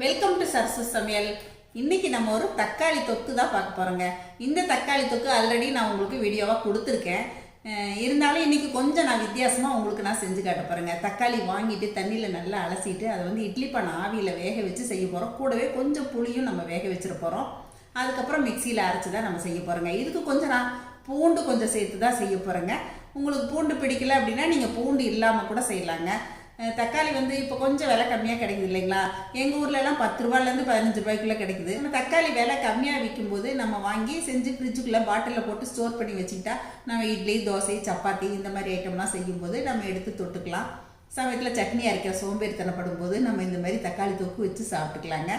Welcome to Sarasu சமையல் இன்னைக்கு நம்ம ஒரு தக்காளி தொக்கு தான் பார்க்க போறோங்க. இந்த தக்காளி தொக்கு ஆல்ரெடி நான் உங்களுக்கு வீடியோவாக கொடுத்துருக்கேன். இருந்தாலும் இன்னைக்கு கொஞ்சம் நான் வித்தியாசமாக உங்களுக்கு நான் செஞ்சு காட்ட போறேங்க. தக்காளி வாங்கிட்டு தண்ணியில் நல்லா அலசிட்டு அதை வந்து இட்லி பண்ண ஆவியில் வேக வச்சு செய்ய போகிறோம் கூடவே கொஞ்சம் புளியும் நம்ம வேக வச்சிட போகிறோம் அதுக்கப்புறம் மிக்சியில் அரைச்சி தான் நம்ம செய்ய போகிறோங்க இதுக்கு கொஞ்சம் நான் பூண்டு கொஞ்சம் சேர்த்து தான் செய்ய போகிறேங்க உங்களுக்கு பூண்டு பிடிக்கல அப்படின்னா நீங்கள் பூண்டு இல்லாமல் கூட செய்யலாங்க. தக்காளி வந்து இப்போ கொஞ்சம் விலை கம்மியாக கிடைக்குது இல்லைங்களா? எங்கள் ஊர்லலாம் பத்து ரூபாயிலேருந்து பதினஞ்சு ரூபாய்க்குள்ளே கிடைக்குது. நம்ம தக்காளி விலை கம்மியாக விற்கும்போது நம்ம வாங்கி செஞ்சு ஃப்ரிட்ஜுக்குள்ளே பாட்டிலில் போட்டு ஸ்டோர் பண்ணி வச்சுக்கிட்டா நம்ம இட்லி தோசை சப்பாத்தி இந்த மாதிரி ஐட்டம்லாம் செய்யும்போது நம்ம எடுத்து தொட்டுக்கலாம். சமயத்தில் சட்னி அரைக்கிற சோம்பேறித்தனப்படும் போது நம்ம இந்த மாதிரி தக்காளி தொக்கு வச்சு சாப்பிட்டுக்கலாங்க.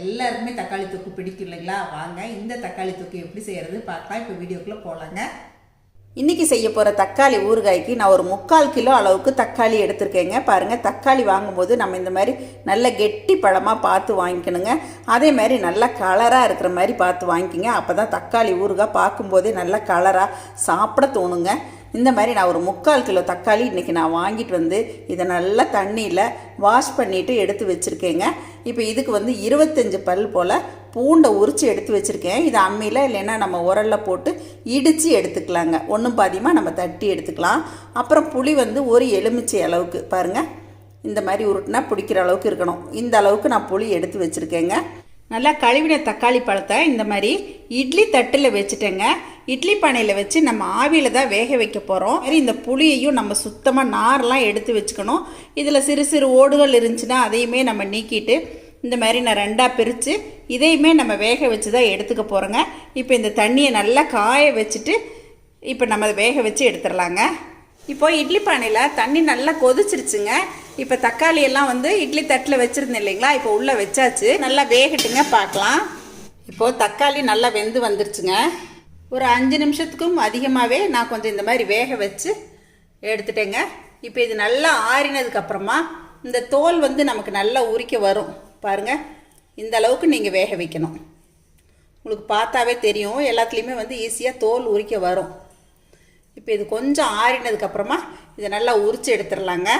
எல்லாருக்குமே தக்காளி தொக்கு பிடிக்கும் இல்லைங்களா? வாங்க இந்த தக்காளி தொக்கு எப்படி செய்கிறது பார்க்கலாம். இப்போ வீடியோக்குள்ளே போகலாங்க இன்றைக்கி செய்ய போகிற தக்காளி ஊறுகாய்க்கு நான் ஒரு முக்கால் கிலோ அளவுக்கு தக்காளி எடுத்திருக்கேங்க. பாருங்கள் தக்காளி வாங்கும்போது நம்ம இந்த மாதிரி நல்ல கெட்டி பழமாக பார்த்து வாங்கிக்கணுங்க. அதே மாதிரி நல்லா கலராக இருக்கிற மாதிரி பார்த்து வாங்கிக்கோங்க. அப்போ தான் தக்காளி ஊறுகாய் பார்க்கும்போதே நல்லா கலராக சாப்பிட தோணுங்க. இந்த மாதிரி நான் ஒரு முக்கால் கிலோ தக்காளி இன்றைக்கி நான் வாங்கிட்டு வந்து இதை நல்லா தண்ணியில் வாஷ் பண்ணிவிட்டு எடுத்து வச்சுருக்கேங்க. இப்போ இதுக்கு வந்து இருபத்தஞ்சி பல் போல் பூண்டை உரித்து எடுத்து வச்சுருக்கேன். இதை அம்மியில் இல்லைன்னா நம்ம உரலில் போட்டு இடித்து எடுத்துக்கலாங்க. ஒன்றும் பாதியமாக நம்ம தட்டி எடுத்துக்கலாம். அப்புறம் புளி வந்து ஒரு எலுமிச்சை அளவுக்கு பாருங்கள் இந்த மாதிரி உருட்டினா பிடிக்கிற அளவுக்கு இருக்கணும். இந்த அளவுக்கு நான் புளி எடுத்து வச்சுருக்கேங்க. நல்லா கழுவின தக்காளி பழத்தை இந்த மாதிரி இட்லி தட்டில் வச்சுட்டேங்க. இட்லி பானையில் வச்சு நம்ம ஆவியில் தான் வேக வைக்க போகிறோம் மாதிரி இந்த புளியையும் நம்ம சுத்தமாக நார்லாம் எடுத்து வச்சுக்கணும். இதில் சிறு சிறு ஓடுகள் இருந்துச்சுன்னா அதையுமே நம்ம நீக்கிட்டு இந்த மாதிரி நான் ரெண்டாக பிரித்து இதையுமே நம்ம வேக வச்சு தான் எடுத்துக்க போகிறோங்க இப்போ இந்த தண்ணியை நல்லா காய வச்சுட்டு இப்போ நம்ம வேக வச்சு எடுத்துடலாங்க. இப்போது இட்லி பானையில் தண்ணி நல்லா கொதிச்சிருச்சுங்க. இப்போ தக்காளி எல்லாம் வந்து இட்லி தட்டில் வச்சுருந்தேன் இல்லைங்களா? இப்போ உள்ளே வச்சாச்சு. நல்லா வேகட்டுங்க பார்க்கலாம். இப்போது தக்காளி நல்லா வெந்து வந்துருச்சுங்க. ஒரு அஞ்சு நிமிஷத்துக்கும் அதிகமாகவே நான் கொஞ்சம் இந்த மாதிரி வேக வச்சு எடுத்துட்டேங்க. இப்போ இது நல்லா ஆறினதுக்கப்புறமா இந்த தோல் வந்து நமக்கு நல்லா உரிக்க வரும். பாருங்கள் இந்த அளவுக்கு நீங்கள் வேக வைக்கணும். உங்களுக்கு பார்த்தாவே தெரியும். எல்லாத்துலேயுமே வந்து ஈஸியாக தோல் உரிக்க வரும். இப்போ இது கொஞ்சம் ஆறினதுக்கப்புறமா இதை நல்லா உரித்து எடுத்துடலாங்க.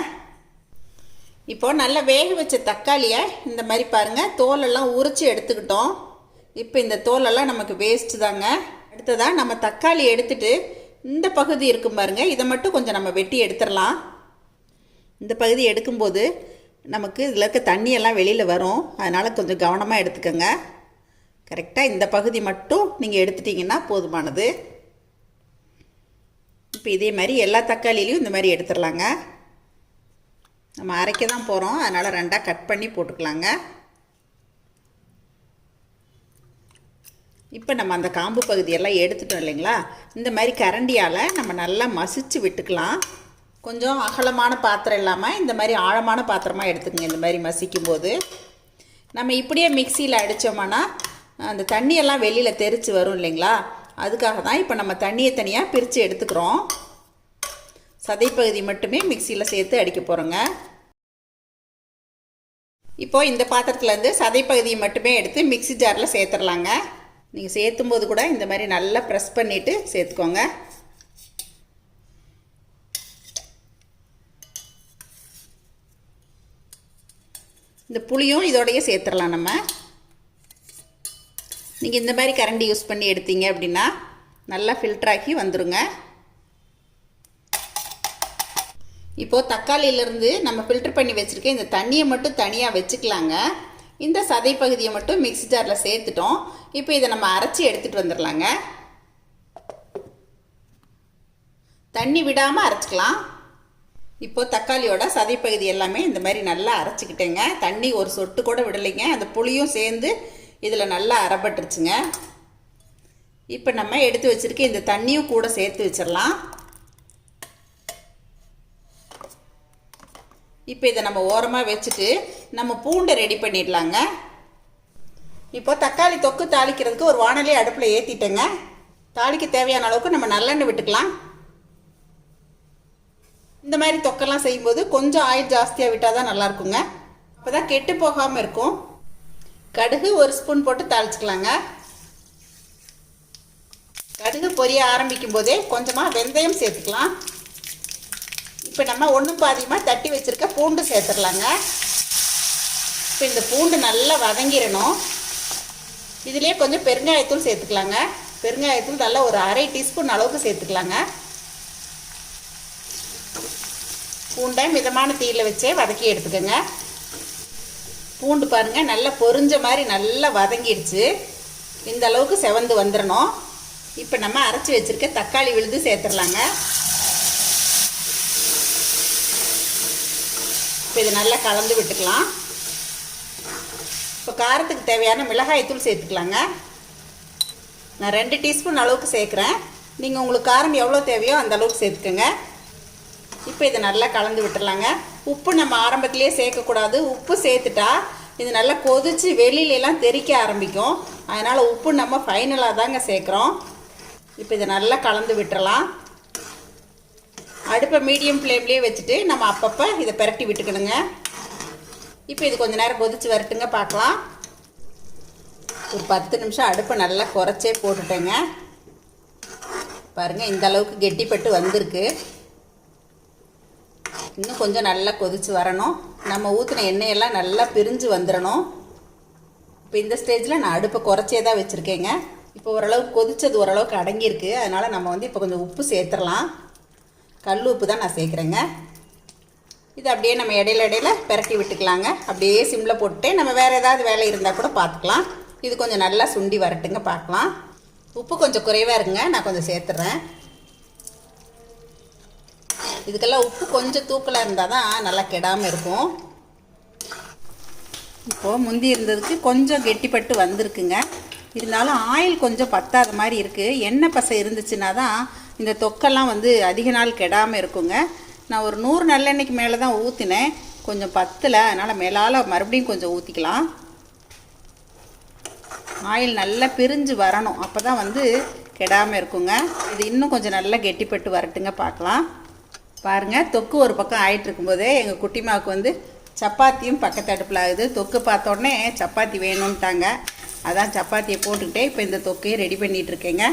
இப்போ நல்லா வேக வச்ச தக்காளியை இந்த மாதிரி பாருங்கள் தோலெல்லாம் உரித்து எடுத்துக்கிட்டோம். இப்போ இந்த தோலெல்லாம் நமக்கு வேஸ்ட்டு தாங்க. அடுத்ததாக நம்ம தக்காளி எடுத்துட்டு இந்த பகுதி இருக்கும் பாருங்கள் இதை மட்டும் கொஞ்சம் நம்ம வெட்டி எடுத்துடலாம். இந்த பகுதி எடுக்கும்போது நமக்கு இதில் இருக்க தண்ணியெல்லாம் வெளியில் வரும். அதனால் கொஞ்சம் கவனமாக எடுத்துக்கோங்க. கரெக்டாக இந்த பகுதி மட்டும் நீங்கள் எடுத்துட்டிங்கன்னா போதுமானது. இப்போ இதே மாதிரி எல்லா தக்காளிலையும் இந்த மாதிரி எடுத்துடலாங்க. நம்ம அரைக்க தான் போகிறோம் அதனால் ரெண்டாக கட் பண்ணி போட்டுக்கலாங்க. இப்போ நம்ம அந்த காம்பு பகுதியெல்லாம் எடுத்துட்டோம் இல்லைங்களா? இந்த மாதிரி கரண்டியால் நம்ம நல்லா மசிச்சு விட்டுக்கலாம். கொஞ்சம் அகலமான பாத்திரம் இல்லாமல் இந்த மாதிரி ஆழமான பாத்திரமாக எடுத்துக்கங்க. இந்த மாதிரி மசிக்கும் போது நம்ம இப்படியே மிக்சியில் அடித்தோம்னா அந்த தண்ணியெல்லாம் வெளியில் தெரித்து வரும் இல்லைங்களா? அதுக்காக தான் இப்போ நம்ம தண்ணியை தனியாக பிரித்து எடுத்துக்கிறோம். சதைப்பகுதி மட்டுமே மிக்சியில் சேர்த்து அடிக்க போகிறோங்க இப்போது இந்த பாத்திரத்துலேருந்து சதைப்பகுதியை மட்டுமே எடுத்து மிக்ஸி ஜாரில் சேர்த்துடலாங்க நீங்கள் சேர்த்தும் போது கூட இந்த மாதிரி நல்லா ப்ரெஸ் பண்ணிவிட்டு சேர்த்துக்கோங்க. இந்த புளியும் இதோடையே சேர்த்துடலாம் நம்ம. நீங்கள் இந்த மாதிரி கரண்டி யூஸ் பண்ணி எடுத்தீங்க அப்படின்னா நல்லா ஃபில்ட்ராக்கி வந்துடுங்க இப்போது தக்காளியிலேருந்து நம்ம ஃபில்டர் பண்ணி வச்சுருக்க இந்த தண்ணியை மட்டும் தனியாக வச்சுக்கலாங்க. இந்த சதை பகுதியை மட்டும் மிக்ஸி ஜாரில் சேர்த்துட்டோம். இப்போ இதை நம்ம அரைச்சி எடுத்துகிட்டு வந்துடலாங்க. தண்ணி விடாமல் அரைச்சிக்கலாம். இப்போ தக்காளியோட சதைப்பகுதி எல்லாமே இந்த மாதிரி நல்லா அரைச்சிக்கிட்டேங்க. தண்ணி ஒரு சொட்டு கூட விடலைங்க. அந்த புளியும் சேர்ந்து இதில் நல்லா அரைப்பட்டுருச்சுங்க. இப்போ நம்ம எடுத்து வச்சுருக்க இந்த தண்ணியும் கூட சேர்த்து வச்சிடலாம். இப்போ இதை நம்ம ஓரமாக வச்சுட்டு நம்ம பூண்டை ரெடி பண்ணிடலாங்க. இப்போ தக்காளி தொக்கு தாளிக்கிறதுக்கு ஒரு வானொலி அடுப்பில் ஏற்றிட்டேங்க தாளிக்க தேவையான அளவுக்கு நம்ம நல்லெண்ணெய் விட்டுக்கலாம். இந்த மாதிரி தொக்கெல்லாம் செய்யும்போது கொஞ்சம் ஆயில் ஜாஸ்தியாக விட்டால் தான் நல்லாயிருக்குங்க. அப்போ தான் கெட்டு போகாமல் இருக்கும். கடுகு ஒரு ஸ்பூன் போட்டு தாளிச்சிக்கலாங்க. கடுகு பொரிய ஆரம்பிக்கும் போதே கொஞ்சமாக வெந்தயம் சேர்த்துக்கலாம். இப்போ நம்ம ஒன்றும் பாதியமாக தட்டி வச்சுருக்க பூண்டு சேர்த்துடலாங்க. இப்போ இந்த பூண்டு நல்லா வதங்கிடணும் இதுலேயே கொஞ்சம் பெருங்காயத்தூள் சேர்த்துக்கலாங்க. பெருங்காயத்தூள் நல்லா ஒரு அரை டீஸ்பூன் அளவுக்கு சேர்த்துக்கலாங்க. பூண்டை மிதமான தீயில் வச்சே வதக்கி எடுத்துக்கோங்க. பூண்டு பாருங்கள் நல்லா பொரிஞ்ச மாதிரி நல்லா வதங்கிடுச்சு இந்த அளவுக்கு செவந்து வந்துடணும் இப்போ நம்ம அரைச்சி வச்சுருக்க தக்காளி விழுது சேர்த்துடலாங்க. இப்போ இது நல்லா கலந்து விட்டுக்கலாம். இப்போ காரத்துக்கு தேவையான மிளகாய்த்தூள் சேர்த்துக்கலாங்க. நான் ரெண்டு டீஸ்பூன் அளவுக்கு சேர்க்குறேன். நீங்கள் உங்களுக்கு காரம் எவ்வளோ தேவையோ அந்த அளவுக்கு சேர்த்துக்கோங்க. இப்போ இதை நல்லா கலந்து விட்டுடலாங்க உப்பு நம்ம ஆரம்பத்திலேயே சேர்க்கக்கூடாது. உப்பு சேர்த்துட்டா இது நல்லா கொதித்து வெளியிலலாம் தெறிக்க ஆரம்பிக்கும். அதனால் உப்பு நம்ம ஃபைனலாக தாங்க சேர்க்குறோம். இப்போ இதை நல்லா கலந்து விட்டுறலாம். அடுப்பை மீடியம் ஃப்ளேம்லேயே வச்சுட்டு நம்ம அப்பப்போ இதை பெரட்டி விட்டுக்கணுங்க. இப்போ இது கொஞ்சம் நேரம் கொதித்து வரட்டுங்க பார்க்கலாம். ஒரு பத்து நிமிஷம் அடுப்பை நல்லா குறைச்சே போட்டுட்டேங்க. பாருங்கள் இந்த அளவுக்கு கெட்டிப்பட்டு வந்திருக்கு. இன்னும் கொஞ்சம் நல்லா கொதிச்சு வரணும். நம்ம ஊற்றின எண்ணெயெல்லாம் நல்லா பிரிஞ்சு வந்துடணும் இப்போ இந்த ஸ்டேஜில் நான் அடுப்பை குறைச்சே தான் வச்சுருக்கேங்க. இப்போ ஓரளவுக்கு கொதிச்சது ஓரளவுக்கு அடங்கியிருக்கு. அதனால் நம்ம வந்து இப்போ கொஞ்சம் உப்பு சேர்த்துடலாம். கல் உப்பு தான் நான் சேர்க்குறேங்க. இது அப்படியே நம்ம இடையில இடையில பெரட்டி விட்டுக்கலாங்க. அப்படியே சிம்மில் போட்டு நம்ம வேறு ஏதாவது வேலை இருந்தால் கூட பார்த்துக்கலாம் இது கொஞ்சம் நல்லா சுண்டி வரட்டுங்க பார்க்கலாம் உப்பு கொஞ்சம் குறைவாக இருக்குங்க நான் கொஞ்சம் சேர்த்துட்றேன் இதுக்கெல்லாம் உப்பு கொஞ்சம் தூக்கலாக இருந்தால் தான் நல்லா கெடாமல் இருக்கும். இப்போது முந்தி இருந்ததுக்கு கொஞ்சம் கெட்டிப்பட்டு வந்திருக்குங்க. இருந்தாலும் ஆயில் கொஞ்சம் பத்தாத மாதிரி இருக்குது எண்ணெய் பசை இருந்துச்சுன்னா தான் இந்த தொக்கெல்லாம் வந்து அதிக நாள் கெடாமல் இருக்குங்க. நான் ஒரு நூறு நல்லெண்ணெய்க்கு மேலே தான் ஊற்றினேன் கொஞ்சம் பத்தலை. அதனால் மேலால் மறுபடியும் கொஞ்சம் ஊற்றிக்கலாம் ஆயில் நல்லா பிரிஞ்சு வரணும். அப்போ தான் வந்து கெடாமல் இருக்குங்க. இது இன்னும் கொஞ்சம் நல்லா கெட்டிப்பட்டு வரட்டுங்க. பார்க்கலாம். பாருங்கள் தொக்கு ஒரு பக்கம் ஆயிட்டு இருக்கும்போதே எங்கள் குட்டிமாவுக்கு வந்து சப்பாத்தியும் பக்கத்து அடுப்பில் ஆகுது. தொக்கு பார்த்தோடனே சப்பாத்தி வேணும்ட்டாங்க. அதான் சப்பாத்தியை போட்டுக்கிட்டே இப்போ இந்த தொக்கையை ரெடி பண்ணிகிட்டு இருக்கேங்க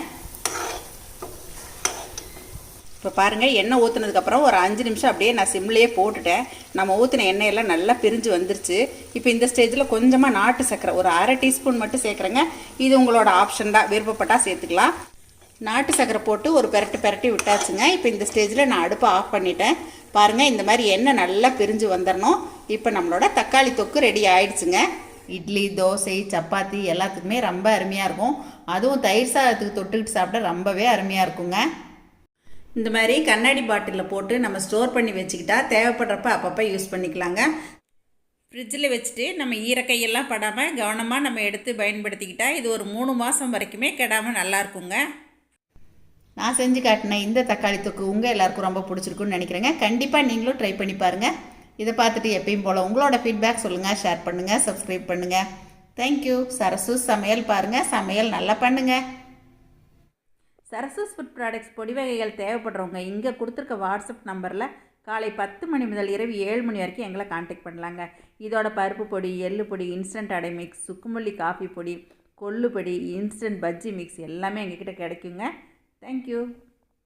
இப்போ பாருங்கள் எண்ணெய் ஊற்றுனதுக்கப்புறம் ஒரு அஞ்சு நிமிஷம் அப்படியே நான் சிம்லேயே போட்டுட்டேன். நம்ம ஊற்றின எண்ணெயெல்லாம் நல்லா பிரிஞ்சு வந்துருச்சு. இப்போ இந்த ஸ்டேஜில் கொஞ்சமாக நாட்டு சர்க்கரை ஒரு அரை டீஸ்பூன் மட்டும் சேர்க்குறேங்க. இது உங்களோட ஆப்ஷன் தான். விருப்பப்பட்டால் சேர்த்துக்கலாம். நாட்டு சர்க்கரை போட்டு ஒரு பெரட்டு பெரட்டி விட்டாச்சுங்க. இப்போ இந்த ஸ்டேஜில் நான் அடுப்பை ஆஃப் பண்ணிட்டேன். பாருங்கள் இந்த மாதிரி எண்ணெய் நல்லா பிரிஞ்சு வந்துடணும் இப்போ நம்மளோட தக்காளி தொக்கு ரெடி ஆயிடுச்சுங்க. இட்லி தோசை சப்பாத்தி எல்லாத்துக்குமே ரொம்ப அருமையாக இருக்கும். அதுவும் தயிர் சாதத்துக்கு தொட்டுக்கிட்டு சாப்பிட ரொம்பவே அருமையாக இருக்குங்க. இந்த மாதிரி கண்ணாடி பாட்டிலில் போட்டு நம்ம ஸ்டோர் பண்ணி வச்சுக்கிட்டா தேவைப்படுறப்ப அப்பப்போ யூஸ் பண்ணிக்கலாங்க. ஃப்ரிட்ஜில் வச்சுட்டு நம்ம ஈரக்கையெல்லாம் படாமல் கவனமாக நம்ம எடுத்து பயன்படுத்திக்கிட்டால் இது ஒரு மூணு மாதம் வரைக்குமே கெடாமல் நல்லாயிருக்குங்க நான் செஞ்சு காட்டின இந்த தக்காளி தொக்கு உங்கள் எல்லாருக்கும் ரொம்ப பிடிச்சிருக்குன்னு நினைக்கிறேங்க. கண்டிப்பாக நீங்களும் ட்ரை பண்ணி பாருங்கள் இதை பார்த்துட்டு எப்பயும் போல் உங்களோட ஃபீட்பேக் சொல்லுங்கள் ஷேர் பண்ணுங்கள் சப்ஸ்கிரைப் பண்ணுங்கள் தேங்க்யூ சரசு சமையல் பாருங்கள் சமையல் நல்லா பண்ணுங்கள் சரசஸ் ஃபுட் ப்ராடக்ட்ஸ் பொடி வகைகள் தேவைப்படுறவங்க இங்கே கொடுத்துருக்க வாட்ஸ்அப் நம்பரில் காலை பத்து மணி முதல் இரவு ஏழு மணி வரைக்கும் எங்களை காண்டாக்ட் பண்ணலாங்க. இதோட பருப்பு பொடி எள்ளு பொடி இன்ஸ்டன்ட் அடை மிக்ஸ் சுக்குமல்லி காஃபி பொடி கொள்ளு பொடி இன்ஸ்டன்ட் பஜ்ஜி மிக்ஸ் எல்லாமே எங்ககிட்ட கிடைக்குங்க. தேங்க்யூ